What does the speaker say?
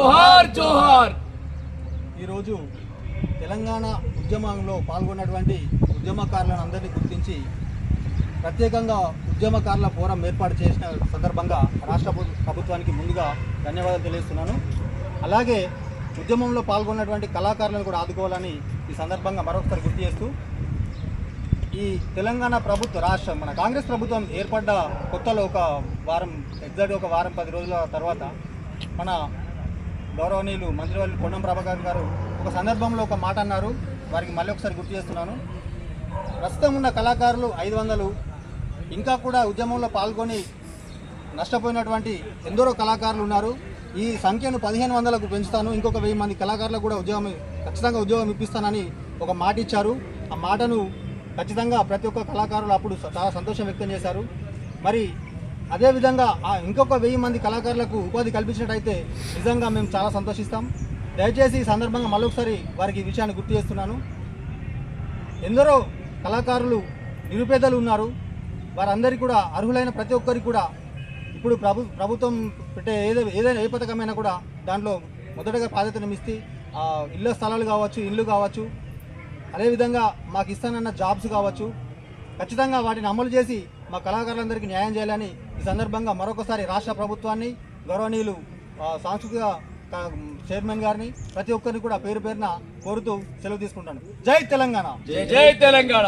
జోహార్ జోహార్. ఈరోజు తెలంగాణ ఉద్యమంలో పాల్గొన్నటువంటి ఉద్యమకారులను అందరినీ గుర్తించి ప్రత్యేకంగా ఉద్యమకారుల ఫోరం ఏర్పాటు చేసిన సందర్భంగా రాష్ట్ర ప్రభుత్వానికి ముందుగా ధన్యవాదాలు తెలియజేస్తున్నాను. అలాగే ఉద్యమంలో పాల్గొన్నటువంటి కళాకారులను కూడా ఆదుకోవాలని ఈ సందర్భంగా మరొకసారి గుర్తు చేస్తూ ఈ తెలంగాణ ప్రభుత్వ రాష్ట్రం మన కాంగ్రెస్ ప్రభుత్వం ఏర్పడ్డ కొత్తలో ఒక వారం ఎగ్జాక్ట్ ఒక వారం పది రోజుల తర్వాత మన గౌరవనీయులు మంత్రివర్యులు కొండం ప్రభాకర్ గారు ఒక సందర్భంలో ఒక మాట అన్నారు. వారికి మళ్ళీ ఒకసారి గుర్తు చేస్తున్నాను. ప్రస్తుతం ఉన్న కళాకారులు ఐదు వందలు ఇంకా కూడా ఉద్యమంలో పాల్గొని నష్టపోయినటువంటి ఎందరో కళాకారులు ఉన్నారు. ఈ సంఖ్యను పదిహేను వందలకు పెంచుతాను. ఇంకొక వెయ్యి మంది కళాకారులకు కూడా ఉద్యోగం ఖచ్చితంగా ఉద్యోగం ఇప్పిస్తానని ఒక మాట ఇచ్చారు. ఆ మాటను ఖచ్చితంగా ప్రతి ఒక్క కళాకారులు అప్పుడు చాలా సంతోషం వ్యక్తం చేశారు. మరి అదేవిధంగా ఆ ఇంకొక వెయ్యి మంది కళాకారులకు ఉపాధి కల్పించినట్టయితే నిజంగా మేము చాలా సంతోషిస్తాం. దయచేసి ఈ సందర్భంగా మరొకసారి వారికి ఈ విషయాన్ని గుర్తు చేస్తున్నాను. ఎందరో కళాకారులు నిరుపేదలు ఉన్నారు. వారందరికీ కూడా అర్హులైన ప్రతి ఒక్కరికి కూడా ఇప్పుడు ప్రభు ప్రభుత్వం పెట్టే ఏదో ఏదైనా ఏ పథకమైనా కూడా దాంట్లో మొదటగా ప్రాధాన్యతనిస్తే ఆ ఇళ్ళ స్థలాలు కావచ్చు ఇల్లు కావచ్చు అదేవిధంగా మాకు ఇస్తానన్న జాబ్స్ కావచ్చు ఖచ్చితంగా వాటిని అమలు చేసి మా కళాకారులందరికీ న్యాయం చేయాలని ఈ సందర్భంగా మరొకసారి రాష్ట్ర ప్రభుత్వాన్ని గౌరవనీయులు సాంస్కృతిక చైర్మన్ గారిని ప్రతి ఒక్కరిని కూడా పేరు పేరున కోరుతూ సెలవు తీసుకుంటాను. జై తెలంగాణ! జై జై తెలంగాణ!